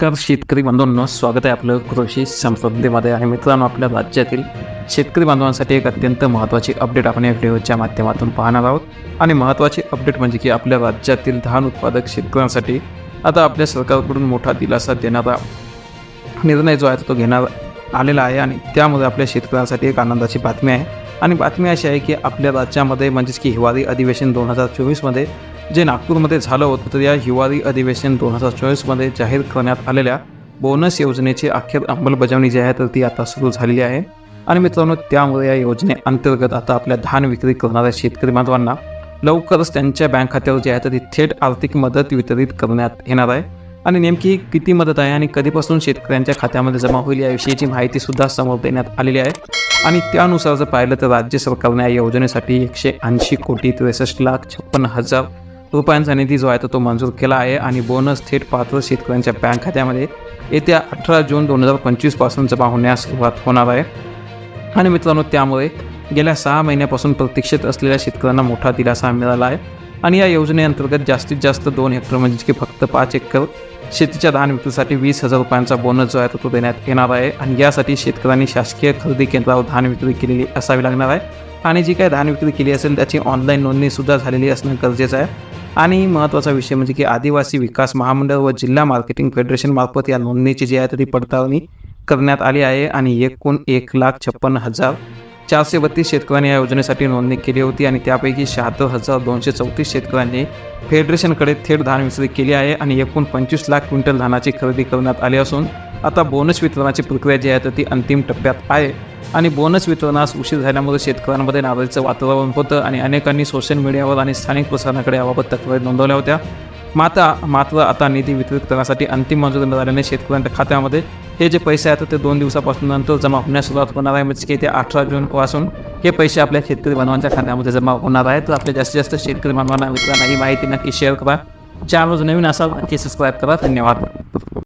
नमस्कार शेतकरी बांधवांनो स्वागत आहे आपलं कृषी संसदेमध्ये आणि मित्रांनो आपल्या राज्यातील शेतकरी बांधवांसाठी एक अत्यंत महत्त्वाची अपडेट आपण या व्हिडिओच्या माध्यमातून पाहणार आहोत. आणि महत्त्वाची अपडेट म्हणजे की आपल्या राज्यातील धान उत्पादक शेतकऱ्यांसाठी आता आपल्या सरकारकडून मोठा दिलासा देणारा निर्णय जो आहे तो घेणार आलेला आहे. आणि त्यामुळे आपल्या शेतकऱ्यांसाठी एक आनंदाची बातमी आहे. आणि बातमी अशी आहे की आपल्या राज्यामध्ये म्हणजेच की हिवाळी अधिवेशन दोन हजार चोवीसमध्ये जे नागपूरमध्ये झालं होतं तर या हिवाळी अधिवेशन दोन हजार चोवीसमध्ये जाहीर करण्यात आलेल्या बोनस योजनेची अखेर अंमलबजावणी जी आहे तर ती आता सुरू झालेली आहे. आणि मित्रांनो त्यामुळे या योजनेअंतर्गत आता आपल्या धान विक्री करणाऱ्या शेतकरी बांधवांना लवकरच त्यांच्या बँक खात्यावर जे आहे तर ती थेट आर्थिक मदत वितरित करण्यात येणार आहे. आणि नेमकी किती मदत आहे आणि कधीपासून शेतकऱ्यांच्या खात्यामध्ये जमा होईल याविषयीची माहिती सुद्धा समोर देण्यात आलेली आहे. आणि त्यानुसार जर पाहिलं तर राज्य सरकारने या योजनेसाठी एकशे ऐंशी कोटी त्रेसष्ट लाख छप्पन्न हजार रुपयांचा निधी जो आहे तो तो मंजूर केला आहे आणि बोनस थेट पात्र शेतकऱ्यांच्या बँक खात्यामध्ये येत्या अठरा जून दोन हजार पंचवीसपासून जमा होण्यास सुरुवात होणार आहे. आणि मित्रांनो त्यामुळे गेल्या सहा महिन्यापासून प्रतीक्षेत असलेल्या शेतकऱ्यांना मोठा दिलासा मिळाला आहे. आणि या योजनेअंतर्गत जास्तीत जास्त दोन हेक्टर म्हणजे की फक्त पाच एकर शेतीच्या धान विक्रीसाठी वीस हजार रुपयांचा बोनस जो आहे तो तो देण्यात येणार आहे. आणि यासाठी शेतकऱ्यांनी शासकीय खरेदी केंद्रावर धान विक्री केलेली असावी लागणार आहे. आणि जी काही धान विक्री केली असेल त्याची ऑनलाईन नोंदणीसुद्धा झालेली असणं गरजेचं आहे. आणि महत्त्वाचा विषय म्हणजे की आदिवासी विकास महामंडळ व जिल्हा मार्केटिंग फेडरेशन मार्फत या नोंदणीची जी आहे तर ती पडताळणी करण्यात आली आहे आणि एकूण एक लाख छप्पन्न हजार चारशे बत्तीस शेतकऱ्यांनी या योजनेसाठी नोंदणी केली होती आणि त्यापैकी शहात्तर हजार दोनशे चौतीस शेतकऱ्यांनी फेडरेशनकडे थेट धान विक्री केली आहे आणि एकूण पंचवीस लाख क्विंटल धानाची खरेदी करण्यात आली असून आता बोनस वितरणाची प्रक्रिया जी आहे तर ती अंतिम टप्प्यात आहे. आणि बोनस वितरणास उशीर झाल्यामुळे शेतकऱ्यांमध्ये नाराजीचं वातावरण होतं आणि अनेकांनी सोशल मीडियावर आणि स्थानिक प्रसारणाकडे याबाबत तक्रारी नोंदवल्या होत्या. मात्र मात्र आता निधी वितरित करण्यासाठी अंतिम मंजुरी मिळाल्याने शेतकऱ्यांच्या खात्यामध्ये हे जे पैसे आहेत ते दोन दिवसापासून नंतर जमा होण्यास सुरुवात होणार आहे. म्हणजे की ते अठरा जूनपासून हे पैसे आपल्या शेतकरी बांधवांच्या खात्यामध्ये जमा होणार आहेत. तर आपल्या जास्तीत जास्त शेतकरी बांधवांना मित्रांना ही माहिती नक्की शेअर करा. चॅनल नवीन असाल नक्की सबस्क्राईब करा. धन्यवाद.